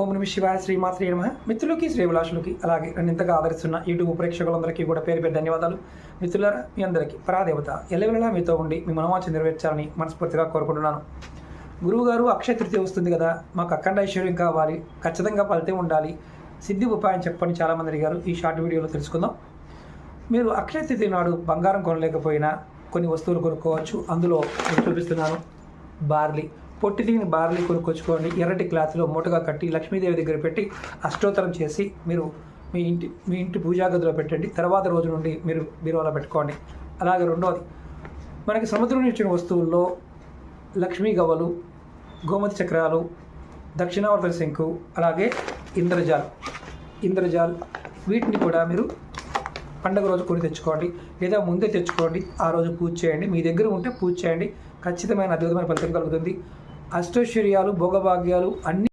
ఓం నమ శివాయ శ్రీమాత్రి నమ. మిత్రులకి శ్రీవిలాసులకి అలాగే నన్ను ఇంతగా ఆదరిస్తున్న యూట్యూబ్ ప్రేక్షకులందరికీ కూడా పేరు పేరు ధన్యవాదాలు. మిత్రులారా మీ అందరికీ పరాదేవత ఎల్లవెళ్ళలా మీతో ఉండి మీ మనవాచ నెరవేర్చాలని మనస్ఫూర్తిగా కోరుకుంటున్నాను. గురువుగారు అక్షయ తృతీయ వస్తుంది కదా మాకు అఖండ ఐశ్వర్యం కావాలి ఖచ్చితంగా ఫలితం ఉండాలి సిద్ధి ఉపాయం చెప్పని చాలామంది అడిగారు. ఈ షార్ట్ వీడియోలో తెలుసుకుందాం. మీరు అక్షయ తృతీయ నాడు బంగారం కొనలేకపోయినా కొన్ని వస్తువులు కొనుక్కోవచ్చు. అందులో చూపిస్తున్నాను. బార్లీ. పొట్టి తీని బార్లీ కొనుక్కొచ్చుకోండి. ఎర్రటి క్లాత్లో మూటగా కట్టి లక్ష్మీదేవి దగ్గర పెట్టి అష్టోత్తరం చేసి మీరు మీ ఇంటి మీ ఇంటి పూజా గదిలో పెట్టండి. తర్వాత రోజు నుండి మీరు బీరువాలో పెట్టుకోండి. అలాగే రెండోది మనకి సముద్రం నుంచి ఇచ్చిన వస్తువుల్లో లక్ష్మీ గవ్వలు గోమతి చక్రాలు దక్షిణావర్త శంకు అలాగే ఇంద్రజాల్. ఇంద్రజాల్ వీటిని కూడా మీరు పండగ రోజు కొని తెచ్చుకోండి. లేదా ముందే తెచ్చుకోండి. ఆ రోజు పూజ చేయండి. మీ దగ్గర ఉంటే పూజ చేయండి. ఖచ్చితమైన అద్భుతమైన ఫలితం కలుగుతుంది. అష్టైశ్వర్యాలు భోగభాగ్యాలు అన్ని